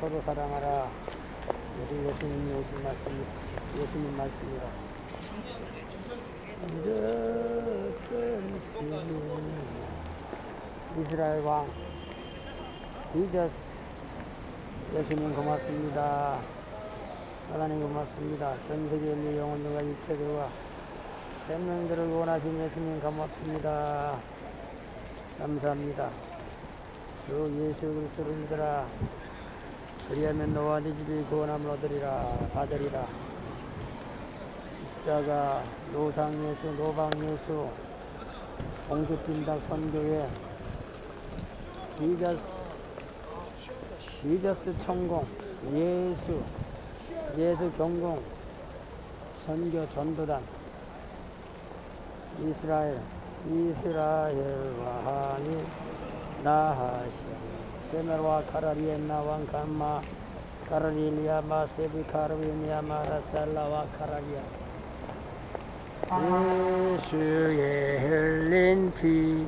서로 사랑하라. 우리 예수님이 오신 말씀, 예수님 말씀이라. 이스라엘 왕, 지저스, 예수님 고맙습니다. 하나님 고맙습니다. 전 세계 인류 영혼들과 육체들과 생명들을 원하신 예수님 고맙습니다. 감사합니다. 주 예수 그리스도를 믿으라. 그리하면 너와 네 집이 구원함을 얻으리라. 받으리라. 십자가, 노상 예수, 노방 예수, 공주팀당 선교회, 지저스, 지저스 천공, 예수, 예수 경공, 선교 전도단, 이스라엘, 이스라엘 왕이 나하시. 세멜와 카라리엔나 왕 감마 카라리리아 마 세비 카르비니아 마 라살라와 카라리아. 예수의 흘린 피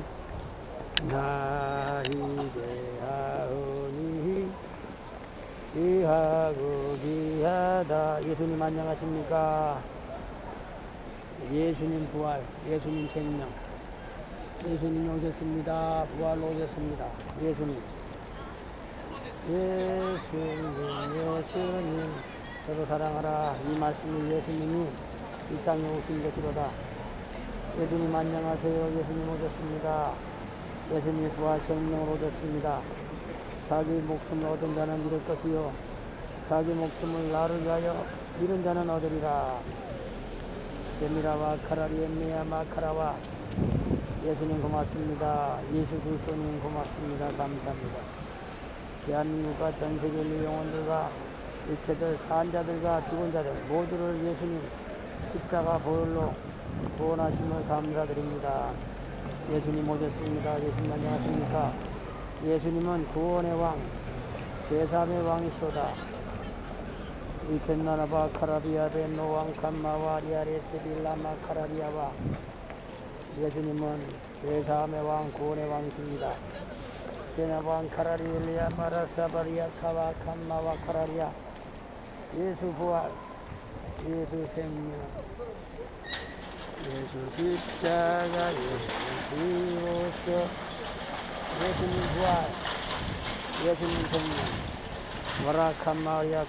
나이게 하오니 귀하고 귀하다. 예수님 안녕하십니까 예수님 부활 예수님 생명. 예수님 오셨습니다. 부활 오셨습니다. 예수님. 예수님 예수님. 저도 사랑하라. 이 말씀을 예수님이 이 땅에 오신 것이로다. 예수님 안녕하세요. 예수님 오셨습니다. 예수님 부활 생명으로 오셨습니다. 자기 목숨을 얻은 자는 잃을 것이요. 자기 목숨을 나를 위하여 잃은 자는 얻으리라 세미라와 카라리엠미야 마 카라와 예수님 고맙습니다 예수 그리스도님 고맙습니다 감사합니다 대한민국과 전 세계 인류 영혼들과 일체들 산자들과 죽은 자들 모두를 예수님 십자가 보혈로 구원하심을 감사드립니다. 예수님 오셨습니다. 예수님 안녕하십니까? 예수님은 구원의 왕, 제삼의 왕이시다. 이켄나나바 카라비아베 노왕 칸마와 리아레 스 빌라마 카라비아와 예수님은 제삼의 왕, 구원의 왕이십니다. 제나방 카라리엘리아 마라사바리아 카와 칸마와 카라리아 예수 부활 예수 생명 예수 십자가 예수 비로소 예수님 부활 예수님 생명 와라칸마리아